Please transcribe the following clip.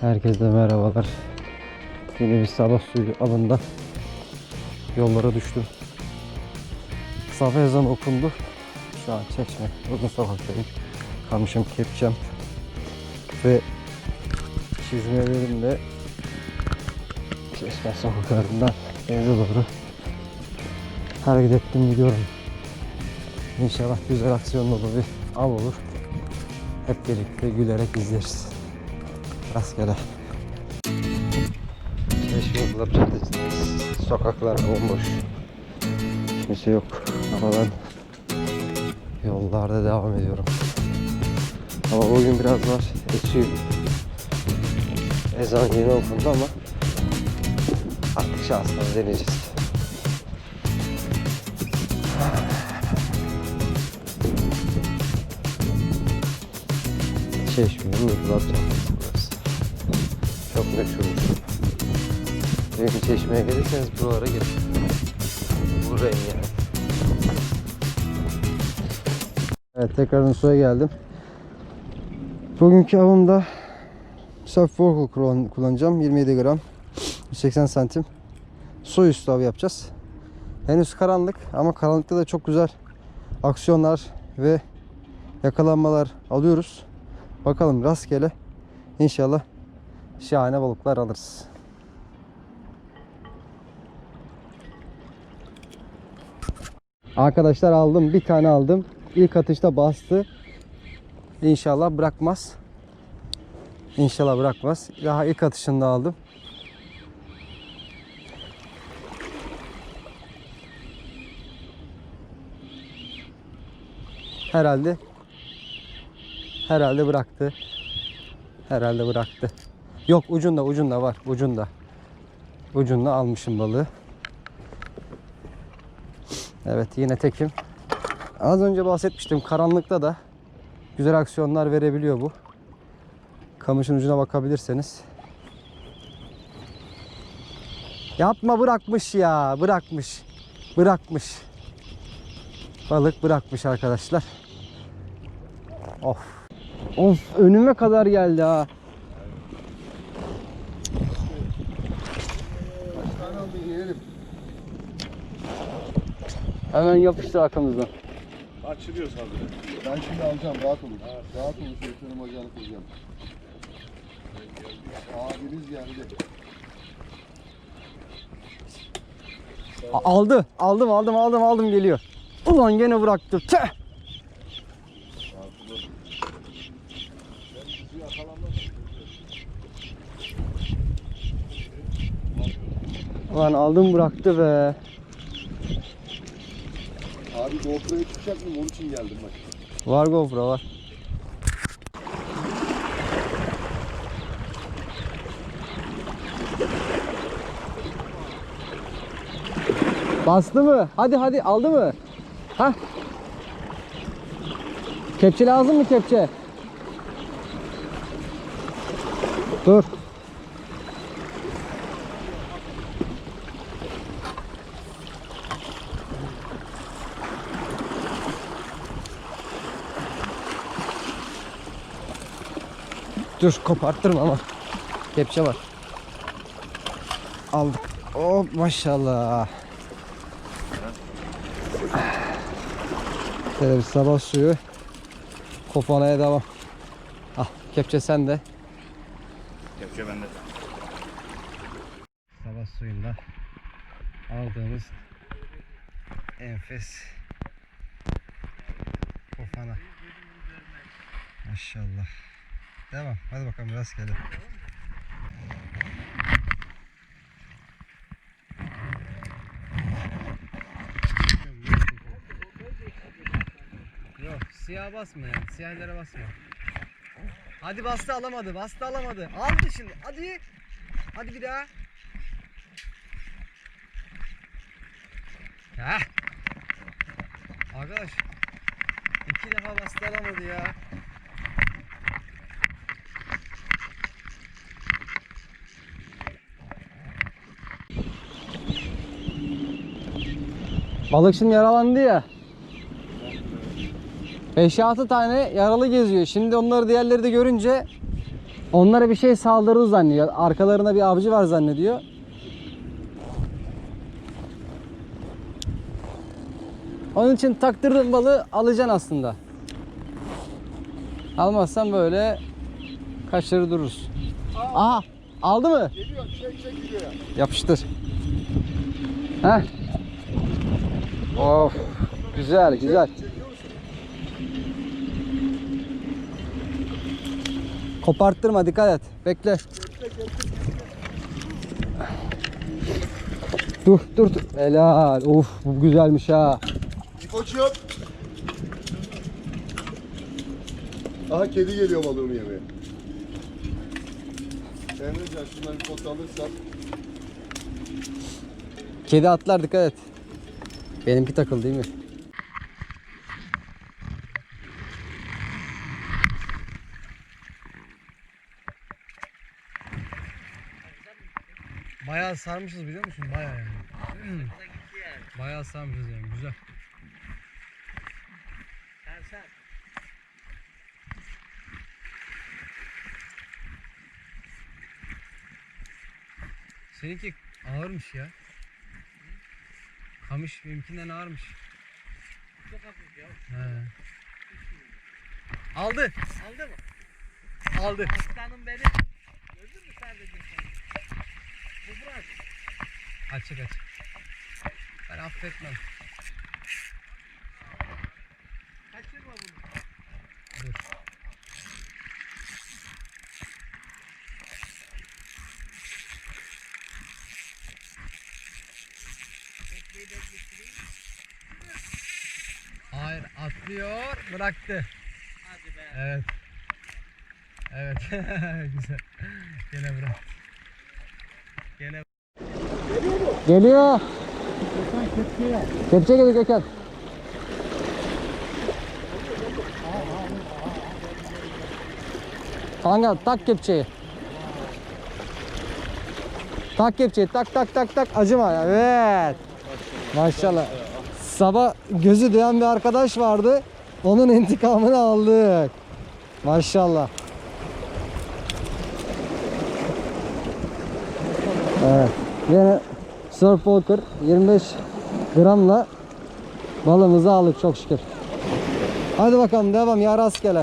Herkese merhabalar. Yeni bir sabah suyu avında yollara düştüm. Sabah ezan okundu. Şu an Çeşme, uzun sokaktayım. Kamışım, kepçem ve çizmelerimle Çeşme sokaklarından eve doğru hareket ettim gidiyorum. İnşallah güzel aksiyonlu bir av olur. Hep birlikte gülerek izleriz. Rastgele. Yollar Caddesi'ndeyiz. Sokaklar bomboş. Kimse yok. Ama ben yollarda devam ediyorum. Ama bugün biraz var. Esiyor. Ezan yeni okundu ama artık şansla deneyeceğiz. Caddesi burası. Çok meşhur. Benim çeşmeye gelirseniz buralara gelin. Burayı yani. Evet tekrardan suya geldim. Bugünkü avımda Surf kullan- kullanacağım. 27 gram. 180 santim. Su üstü av yapacağız. Henüz karanlık ama karanlıkta da çok güzel aksiyonlar ve yakalanmalar alıyoruz. Bakalım rastgele inşallah şahane balıklar alırız. Arkadaşlar aldım. Bir tane aldım. İlk atışta bastı. İnşallah bırakmaz. İnşallah bırakmaz. Daha ilk atışında aldım. Herhalde herhalde bıraktı. Herhalde bıraktı. Yok ucunda ucunda var. Ucunda. Ucunda almışım balığı. Evet yine tekim. Az önce bahsetmiştim karanlıkta da güzel aksiyonlar verebiliyor bu. Kamışın ucuna bakabilirseniz. Yapma bırakmış ya bırakmış. Bırakmış. Balık bırakmış arkadaşlar. Of. Of önüme kadar geldi ha. Hemen yapıştı arkamızdan. Açılıyor sadece. Ben şimdi alacağım rahat olun. Rahat olun sürütünün bacağını kıracağım. Abiniz geldi. A- Aldı. Aldım aldım aldım aldım geliyor. Ulan gene bıraktı. Tüh. Ulan aldım bıraktı be. Abi GoPro'ya çıkacak mı? Onun için geldim bak. Var GoPro var. Bastı mı? Hadi hadi aldı mı? Ha? Kepçe lazım mı kepçe? Dur. Dur koparttırma ama. Kepçe var. Aldık. Hop maşallah. Şöyle bir sabah suyu. Kopanaya devam. Ah kepçe sende. Kepçe bende. Sabah suyunda aldığımız enfes kofana. Maşallah. Devam. Hadi bakalım rastgele. Yok siyah basma yani. Siyahlere basma. Hadi bastı alamadı. Bastı alamadı. Aldı şimdi. Hadi. Hadi bir daha. Heh. Arkadaş. iki defa bastı alamadı ya. Balık şimdi yaralandı ya. 5-6 tane yaralı geziyor. Şimdi onları diğerleri de görünce Onlara bir şey saldırdı zannediyor. Arkalarında bir avcı var zannediyor. Onun için taktırdığın balığı alacaksın aslında. Almazsan böyle kaçırır dururuz. Aha aldı mı? Geliyor çek çek gidiyor ya. Yapıştır. Heh. Of. Güzel güzel. Koparttırma dikkat et. Bekle. Dur dur dur. Helal. Of bu güzelmiş ha. İpoçum. Aha kedi geliyor balığımı yemeye. Emrecan şundan bir pot alırsan. Kedi atlar dikkat et. Benimki takıldı değil mi? Bayağı sarmışız biliyor musun? Bayağı yani. Bayağı sarmışız yani güzel. Seninki ağırmış ya. Kamış benimkinden ağırmış. Çok hafif ya. He. Aldı. Aldı mı? Aldı. Aslanım benim. Gördün mü sadece sen? Bu bırak. Açık açık. Ben affetmem. Kaçırma bunu. Dur. Tekneyi de getireyim. Hayır atlıyor bıraktı. Hadi be. Evet. Evet. Güzel. Gene bırak. Gene Geliyor. Kepçe geliyor Gökhan. Kanka tak kepçeyi. Tak kepçeyi tak tak tak tak acıma evet. Maşallah. Sabah gözü duyan bir arkadaş vardı. Onun intikamını aldık. Maşallah. Evet. Yine Surf Walker 25 gramla balımızı aldık çok şükür. Hadi bakalım devam ya rastgele.